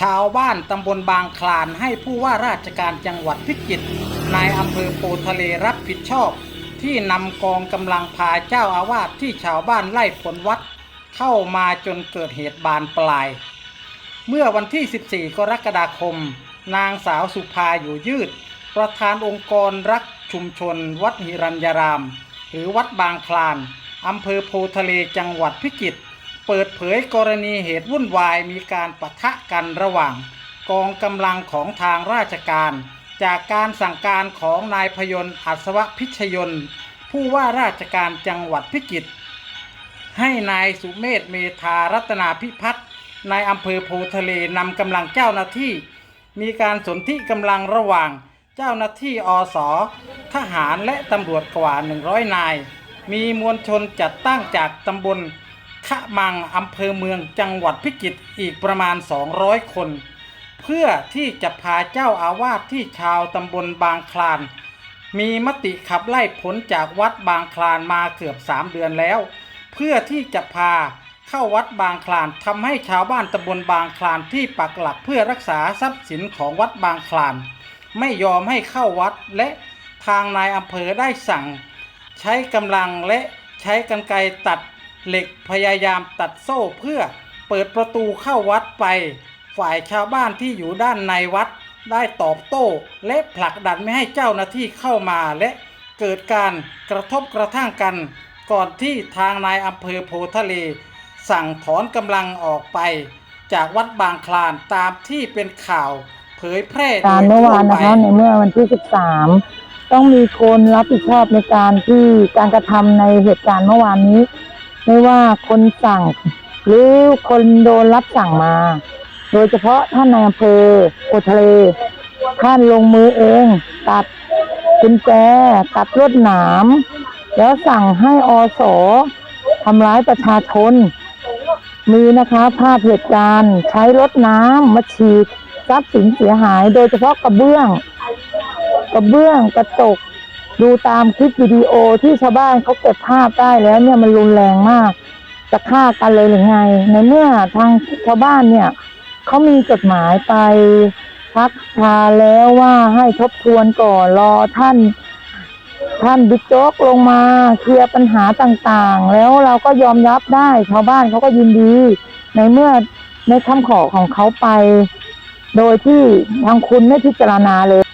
ชาวบ้านตำบลบางคลานให้ผู้ว่าราชการจังหวัดพิจิตรนายอำเภอโพทะเลรับผิดชอบ ที่นำกองกำลังพาเจ้าอาวาสที่ชาวบ้านไล่ผลวัด เข้ามาจนเกิดเหตุบานปลาย เมื่อวันที่ 14 กรกฎาคม นางสาวสุภาอยู่ยืด ประธานองค์กรรักชุมชน วัดหิรัญญาราม หรือวัดบางคลานอำเภอโพทะเลจังหวัดพิจิตร เปิดเผยกรณีเหตุวุ่นวายมีการปะทะกันระหว่าง กองกำลังของทางราชการ จากการสั่งการของนายพยนต์อัศวพิชยนต์ผู้ว่าราชการจังหวัดพิจิตรให้นายสุเมธเมธารัตนาพิพัฒน์นายอำเภอโพทะเลนำกำลังเจ้าหน้าที่ มีการสนธิกำลังระหว่างเจ้าหน้าที่อสทหารและตำรวจกว่า 100 นาย มีมวลชนจัดตั้งจากตำบล ขะมังอำเภอเมืองจังหวัดพิจิตรอีกประมาณ 200 คน เพื่อที่จะพาเจ้าอาวาสที่ชาวตำบลบางคลาน มีมติขับไล่ผลจากวัดบางคลานมาเกือบ 3 เดือนแล้ว เพื่อที่จะพาเข้าวัดบางคลานทำให้ชาวบ้านตำบลบางคลานที่ปักหลักเพื่อรักษาทรัพย์สินของวัดบางคลาน ไม่ยอมให้เข้าวัดและทางนายอำเภอได้สั่ง ใช้กำลังและใช้กรรไกตัด เหล็กพยายามตัดโซ่เพื่อเปิดประตูเข้าวัดไป ฝ่ายชาวบ้านที่อยู่ด้านในวัดได้ตอบโต้ และผลักดันไม่ให้เจ้าหน้าที่เข้ามาและเกิดการกระทบกระทั่งกัน ก่อนที่ทางนายอำเภอโพทะเล สั่งถอนกำลังออกไป จากวัดบางคลานตามที่เป็นข่าวเผยแพร่โดการยเมื่อทั่ววานไปนะคะในเมื่อวันที่ 13 ต้องมีคนรับผิดชอบในการที่การกระทำในเหตุการณ์เมื่อวานนี้ ไม่ว่าคนสั่ง หรือคนโดนรับสั่งมา โดยเฉพาะท่านในายอำเภอโพทะเล ท่านลงมือเอง ตัดกุญแจตัดลวดหนาม แล้วสั่งให้อสทำร้ายประชาชน มีนะคะภาพเหตุการณ์ใช้รถน้ำมาฉีดทรัพย์สินเสียหาย โดยเฉพาะกระเบื้อง กระเบื้องกระจก ดูตามคลิปวิดีโอที่ชาวบ้านเขาเก็บภาพได้แล้วเนี่ยมันรุนแรงมาก จะฆ่ากันเลยหรือไง ในเมื่อทางชาวบ้านเนี่ยเขามีจดหมายไปพักพาแล้วว่าให้ทบทวนก่อนรอท่าน ท่านบิ๊กโจ๊กลงมาเคลียร์ปัญหาต่างๆ แล้วเราก็ยอมรับได้ชาวบ้านเขาก็ยินดี ในเมื่อในคำขอของเขาไป โดยที่ทางคุณไม่พิจารณาเลย